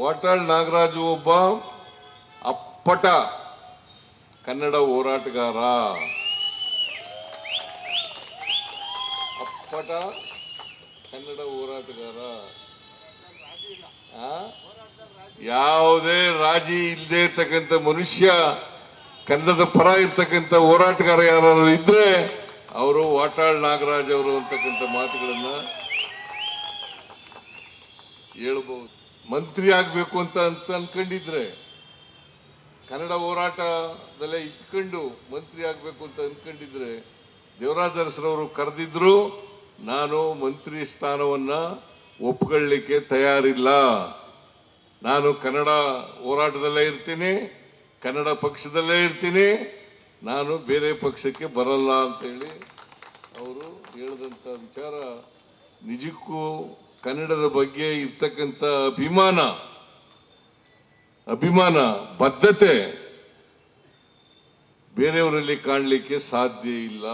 ವಾಟಾಳ್ ನಾಗರಾಜು ಒಬ್ಬ ಅಪ್ಪಟ ಕನ್ನಡ ಹೋರಾಟಗಾರ. ಅಪ್ಪಟ ಕನ್ನಡ ಹೋರಾಟಗಾರ? ಯಾವುದೇ ರಾಜಿ ಇಲ್ಲದೆ ಇರ್ತಕ್ಕಂಥ ಮನುಷ್ಯ, ಕನ್ನಡದ ಪರ ಇರ್ತಕ್ಕಂಥ ಹೋರಾಟಗಾರ ಯಾರು ಇದ್ರೆ ಅವರು ವಾಟಾಳ್ ನಾಗರಾಜ್ ಅವರು ಅಂತಕ್ಕಂಥ ಮಾತುಗಳನ್ನು ಹೇಳ್ಬಹುದು ಮಂತ್ರಿ ಆಗಬೇಕು ಅಂತ ಅಂತ ಅನ್ಕೊಂಡಿದ್ರೆ, ಕನ್ನಡ ಹೋರಾಟದಲ್ಲೇ ಇಟ್ಕೊಂಡು ಮಂತ್ರಿ ಆಗಬೇಕು ಅಂತ ಅನ್ಕೊಂಡಿದ್ರೆ ದೇವರಾಜ ಅರಸರವರು ಕರೆದಿದ್ರು, ನಾನು ಮಂತ್ರಿ ಸ್ಥಾನವನ್ನ ಒಪ್ಕೊಳ್ಳಿಕ್ಕೆ ತಯಾರಿಲ್ಲ. ನಾನು ಕನ್ನಡ ಹೋರಾಟದಲ್ಲೇ ಇರ್ತೀನಿ, ಕನ್ನಡ ಪಕ್ಷದಲ್ಲೇ ಇರ್ತೀನಿ, ನಾನು ಬೇರೆ ಪಕ್ಷಕ್ಕೆ ಬರಲ್ಲ ಅಂತೇಳಿ ಅವರು ಹೇಳಿದಂಥ ವಿಚಾರ ನಿಜಕ್ಕೂ ಕನ್ನಡದ ಬಗ್ಗೆ ಇರ್ತಕ್ಕಂಥ ಅಭಿಮಾನ ಅಭಿಮಾನ ಬದ್ಧತೆ ಬೇರೆಯವರಲ್ಲಿ ಕಾಣಲಿಕ್ಕೆ ಸಾಧ್ಯ ಇಲ್ಲ.